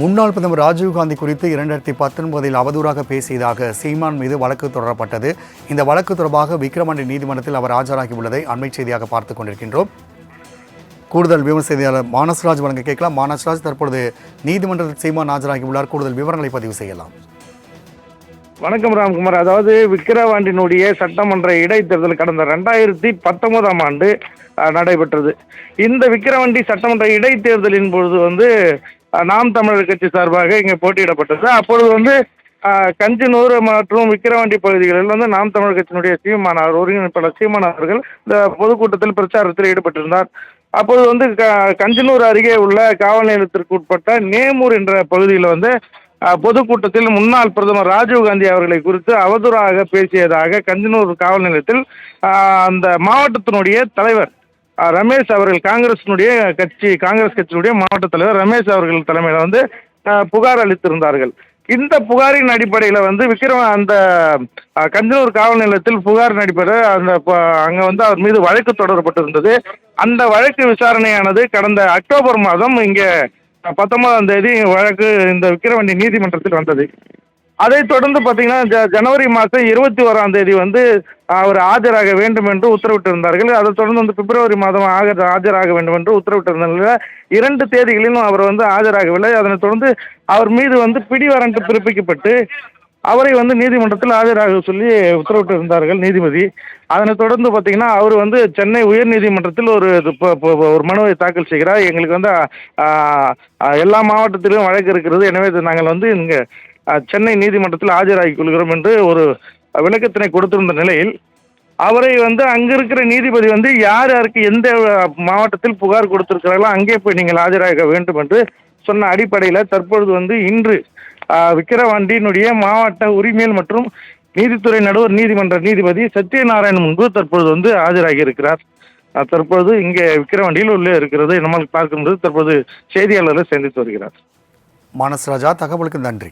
முன்னாள் பிரதமர் ராஜீவ்காந்தி குறித்து இரண்டாயிரத்தி பத்தொன்பதில் அவதூறாக பேசியதாக சீமான் மீது வழக்கு தொடரப்பட்டது. இந்த வழக்கு தொடர்பாக விக்கிரமண்டி நீதிமன்றத்தில் அவர் ஆஜராகியுள்ளதை அண்மை செய்தியாக பார்த்துக் கொண்டிருக்கின்றோம். கூடுதல் விவரம் செய்தியாளர் மானஸ்ராஜ் வழங்க கேட்கலாம். மானஸ்ராஜ் தற்பொழுது நீதிமன்றத்தில் சீமான் ஆஜராகியுள்ளார். கூடுதல் விவரங்களை பதிவு செய்யலாம். வணக்கம் ராம்குமார். அதாவது விக்கிரவாண்டினுடைய சட்டமன்ற இடைத்தேர்தல் கடந்த ரெண்டாயிரத்தி பத்தொன்பதாம் ஆண்டு நடைபெற்றது. இந்த விக்கிரவாண்டி சட்டமன்ற இடைத்தேர்தலின் பொழுது வந்து நாம் தமிழர் கட்சி சார்பாக இங்கே போட்டியிடப்பட்டது. அப்பொழுது வந்து கஞ்சனூர் மற்றும் விக்கிரவாண்டி பகுதிகளில் வந்து நாம் தமிழர் கட்சியினுடைய சீமானார் ஒருங்கிணைப்பாளர் சீமான் அவர்கள் இந்த பொதுக்கூட்டத்தில் பிரச்சாரத்தில் ஈடுபட்டிருந்தார். அப்போது வந்து க கஞ்சனூர் அருகே உள்ள காவல் நிலையத்திற்கு உட்பட்ட நேமூர் என்ற பகுதியில் வந்து பொதுக்கூட்டத்தில் முன்னாள் பிரதமர் ராஜீவ்காந்தி அவர்களை குறித்து அவதூறாக பேசியதாக கஞ்சனூர் காவல் நிலையத்தில் அந்த மாவட்டத்தினுடைய தலைவர் ரமேஷ் அவர்கள் காங்கிரசினுடைய கட்சி காங்கிரஸ் கட்சியினுடைய மாவட்ட தலைவர் ரமேஷ் அவர்கள் தலைமையில் வந்து புகார் அளித்திருந்தார்கள். இந்த புகாரின் அடிப்படையில் வந்து விக்ரம் அந்த கஞ்சனூர் காவல் நிலையத்தில் புகாரின் அடிப்படையில் அந்த அங்கே வந்து அவர் மீது வழக்கு தொடரப்பட்டிருந்தது. அந்த வழக்கு விசாரணையானது கடந்த அக்டோபர் மாதம் இங்கே பத்தொன்பதாம் தேதி வழக்கு இந்த விக்கிரவாண்டி நீதிமன்றத்தில் வந்தது. அதைத் தொடர்ந்து பார்த்தீங்கன்னா ஜ- ஜனவரி மாதம் இருபத்தி ஓராம் தேதி வந்து அவர் ஆஜராக வேண்டும் என்று உத்தரவிட்டிருந்தார்கள். அதைத் தொடர்ந்து வந்து பிப்ரவரி மாதம் ஆக ஆஜராக வேண்டும் என்று உத்தரவிட்டிருந்த நிலையில் இரண்டு தேதிகளிலும் அவர் வந்து ஆஜராகவில்லை. அதனைத் தொடர்ந்து அவர் மீது வந்து பிடிவாரண்ட் பிறப்பிக்கப்பட்டு அவரை வந்து நீதிமன்றத்தில் ஆஜராக சொல்லி உத்தரவிட்டு இருந்தார்கள் நீதிபதி. அதனைத் தொடர்ந்து பார்த்தீங்கன்னா அவர் வந்து சென்னை உயர் நீதிமன்றத்தில் ஒரு இது ஒரு மனுவை தாக்கல் செய்கிறார். எங்களுக்கு வந்து எல்லா மாவட்டத்திலும் வழக்கு இருக்கிறது. எனவே நாங்கள் வந்து இங்கே சென்னை நீதிமன்றத்தில் ஆஜராகிக் கொள்கிறோம் என்று ஒரு விளக்கத்தினை கொடுத்திருந்த நிலையில் அவரை வந்து அங்கே இருக்கிற நீதிபதி வந்து யார் யாருக்கு எந்த மாவட்டத்தில் புகார் கொடுத்திருக்கிறார்களோ அங்கே போய் நீங்கள் ஆஜராக வேண்டும் என்று சொன்ன அடிப்படையில் தற்பொழுது வந்து இன்று விக்கிரவாண்டியினுடைய மாவட்ட உரிமையல் மற்றும் நீதித்துறை நடுவர் நீதிமன்ற நீதிபதி சத்யநாராயணன் முன்பு தற்பொழுது வந்து ஆஜராகி இருக்கிறார். தற்பொழுது இங்கே விக்கிரவாண்டியில் உள்ளே இருக்கிறது நம்மளுக்கு பார்க்கும்போது தற்போது செய்தியாளர்களை சந்தித்து வருகிறார். மானஸ்ராஜா தகவலுக்கு நன்றி.